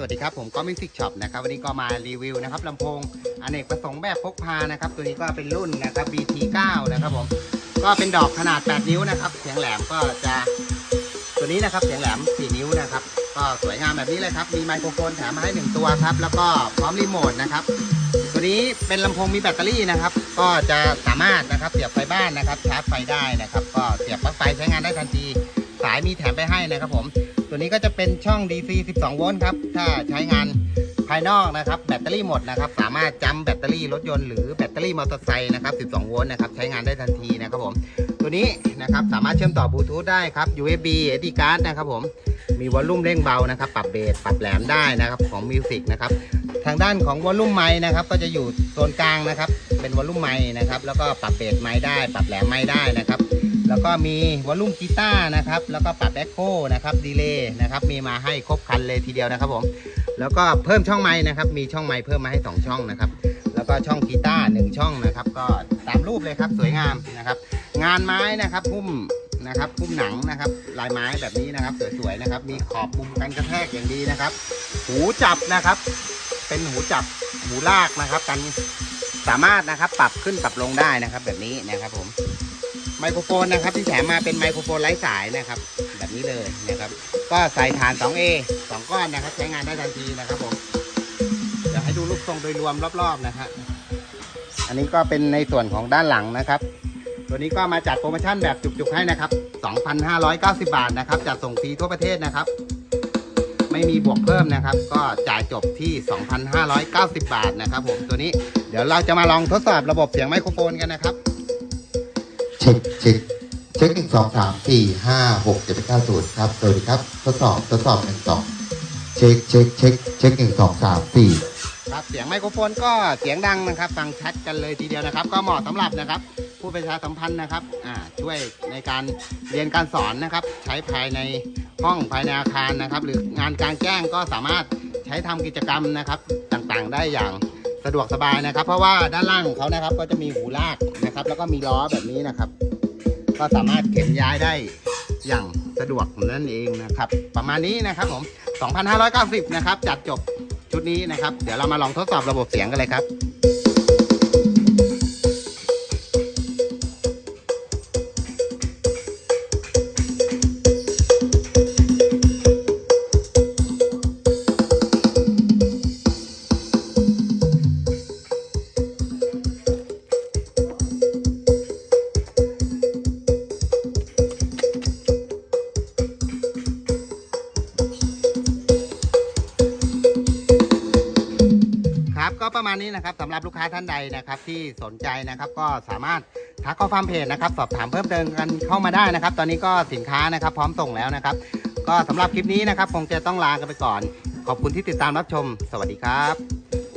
สวัสดีครับ ผมก็มิสิกช็อปนะครับ วันนี้ก็มารีวิวนะครับลำโพงอเนกประสงค์แบบพกพานะครับ ตัวนี้ก็เป็นรุ่นนะครับ BT9 นะครับผม ก็เป็นดอกขนาด 8 นิ้วนะครับ เสียงแหลมก็จะ ตัวนี้นะครับ เสียงแหลม 4 นิ้วนะครับ ก็สวยงามแบบนี้เลยครับ มีไมโครโฟนแถมมาให้ 1 ตัวครับ แล้วก็พร้อมรีโมทนะครับ ตัวนี้เป็นลำโพงมีแบตเตอรี่นะครับ ก็จะสามารถนะครับเสียบไฟบ้านนะครับชาร์จไฟได้นะครับ ก็เสียบปลั๊กไฟใช้งานได้ทันที สายมีแถมไปให้นะครับผม ตัวนี้ก็จะเป็นช่อง DC 12 โวลต์ครับ ถ้าใช้งานภายนอกนะครับ แบตเตอรี่หมดนะครับ สามารถจำแบตเตอรี่รถยนต์หรือแบตเตอรี่มอเตอร์ไซค์นะครับ 12 โวลต์นะครับ ใช้งานได้ทันทีนะครับผม ตัวนี้นะครับสามารถเชื่อมต่อบลูทูธได้ครับ USB SD card นะครับผม มีวอลลุ่มเร่งเบานะครับ ปรับเบส ปรับแหลมได้นะครับของมิวสิกนะครับ ทางด้านของวอลลุ่มไม้นะครับ ก็จะอยู่โซนกลางนะครับ เป็นวอลลุ่มไม้นะครับ แล้วก็ปรับเบสไม้ได้ ปรับแหลมไม้ได้นะครับ แล้วก็มีวอลลุ่มกีตาร์นะครับ แล้วก็ปรับแอคโคนะครับดีเลย์นะครับ มีมาให้ครบคันเลยทีเดียวนะครับผม แล้วก็เพิ่มช่องไม้นะครับ มีช่องไม้เพิ่มมาให้ 2 ช่องนะครับ แล้วก็ช่องกีตาร์หนึ่งช่องนะครับ ก็ตามรูปเลยครับสวยงามนะครับ งานไม้นะครับพุ่มนะครับพุ่มหนังนะครับลายไม้แบบนี้นะครับสวยๆนะครับ มีขอบมุมกันกระแทกอย่างดีนะครับ หูจับนะครับ เป็นหูจับหูลากนะครับกันสามารถนะครับปรับขึ้นปรับลงได้นะครับ แบบนี้นะครับผม ไมโครโฟนนะครับที่แถมมาเป็นไมโครโฟนไร้สายนะครับ แบบนี้เลยนะครับ ก็ใส่ฐาน 2A 2 ก้อนนะครับ ใช้งานได้ทันทีนะครับผมเดี๋ยวให้ดูรูปทรงโดยรวมรอบๆนะครับอันนี้ก็เป็นในส่วนของด้านหลังนะครับ ตัวนี้ก็มาจัดโปรโมชั่นแบบจุกๆให้นะครับ 2,590 บาทนะครับจัดส่งฟรีทั่วประเทศนะครับ ไม่มีบวกเพิ่มนะครับ ก็จ่ายจบที่ 2,590 บาทนะครับผมตัวนี้เดี๋ยวเราจะมาลองทดสอบระบบเสียงไมโครโฟนกันนะครับ เช็คเช็คเช็คหนึ่งสองสามสี่ห้าหกเจ็ดแปดเก้าศูนย์ครับสวัสดีครับทดสอบทดสอบหนึ่งสองเช็คเช็คเช็คเช็คหนึ่งสองสามสี่ครับเสียงไมโครโฟนก็เสียงดังนะครับฟังชัดกันเลยทีเดียวนะครับ ก็เหมาะสำหรับนะครับ ผู้ประชาสัมพันธ์นะครับอ่าช่วยในการเรียนการสอนนะครับ ใช้ภายในห้องภายในอาคารนะครับ หรืองานกลางแจ้งก็สามารถใช้ทำกิจกรรมนะครับต่างๆ ได้อย่าง สะดวกสบายนะครับ เพราะว่าด้านล่างของเขานะครับ ก็จะมีหูลากนะครับ แล้วก็มีล้อแบบนี้นะครับ ก็สามารถเข็นย้ายได้อย่างสะดวกนั่นเองนะครับ ประมาณนี้นะครับผม 2,590 นะครับจัดจบชุดนี้นะครับ เดี๋ยวเรามาลองทดสอบระบบเสียงกันเลยครับ มาณนี้นะครับสำหรับลูกค้าท่านใดนะครับที่สนใจนะครับก็สามารถทักเข้าฟาร์มเพจนะครับสอบถามเพิ่มเติมกันเข้ามาได้นะครับ ตอนนี้ก็สินค้านะครับ พร้อมส่งแล้วนะครับ ก็สำหรับคลิปนี้นะครับคงจะต้องลากันไปก่อน ขอบคุณที่ติดตามรับชม สวัสดีครับ